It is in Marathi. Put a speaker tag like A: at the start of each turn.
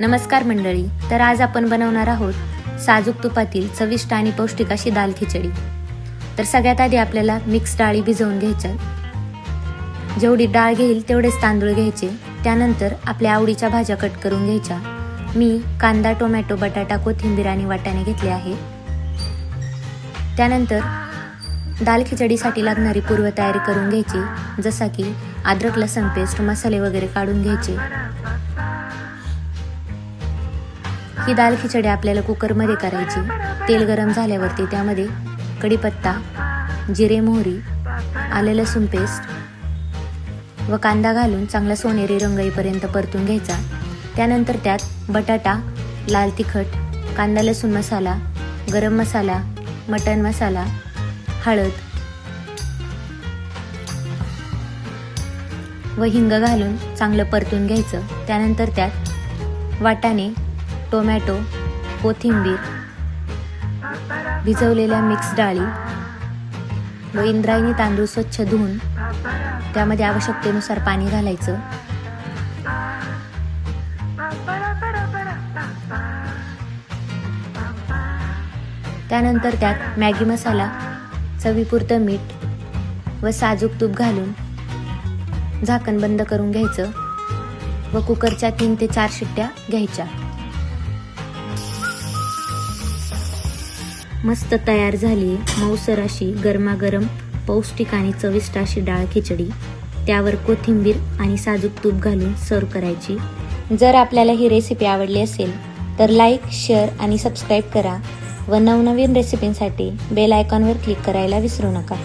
A: नमस्कार मंडळी तर आज आपण बनवणार आहोत साजूक तुपातील चविष्ट आणि पौष्टिक अशी दाल खिचडी. तर सगळ्यात आधी आपल्याला मिक्स डाळी भिजवून घ्यायच्या. जेवढी डाळ घेईल तेवढेच तांदूळ घ्यायचे. त्यानंतर आपल्या आवडीच्या भाज्या कट करून घ्यायच्या. मी कांदा टोमॅटो बटाटा कोथिंबीर आणि वाटाणे घेतले आहे. त्यानंतर दाल खिचडीसाठी लागणारी पूर्वतयारी करून घ्यायची जसा की अद्रक लसण पेस्ट मसाले वगैरे काढून घ्यायचे. ही दाल खिचडी आपल्याला कुकरमध्ये करायची. तेल गरम झाल्यावरती त्यामध्ये कढीपत्ता जिरे मोहरी आले लसूण पेस्ट व कांदा घालून चांगला सोनेरी रंग येईपर्यंत परतून घ्यायचा. त्यानंतर त्यात बटाटा लाल तिखट कांदा लसूण मसाला गरम मसाला मटन मसाला हळद व हिंग घालून चांगलं परतून घ्यायचं. त्यानंतर त्यात वाटाणे टोमॅटो कोथिंबीर भिजवलेल्या मिक्स डाळी व इंद्रायणी तांदूळ स्वच्छ धुवून त्यामध्ये आवश्यकतेनुसार पाणी घालायचं. त्यानंतर त्यात मॅगी मसाला चवीपुरतं मीठ व साजूक तूप घालून झाकण बंद करून घ्यायचं व कुकरच्या तीन ते चार शिट्ट्या घ्यायच्या. मस्त तयार झाली मऊसर अशी गरमागरम पौष्टिक आणि चविष्ट अशी डाळ खिचडी. त्यावर कोथिंबीर आणि साजूक तूप घालून सर्व करायची. जर आपल्याला ही रेसिपी आवडली असेल तर लाईक शेअर आणि सबस्क्राईब करा व नवनवीन रेसिपींसाठी बेल आयकॉनवर क्लिक करायला विसरू नका.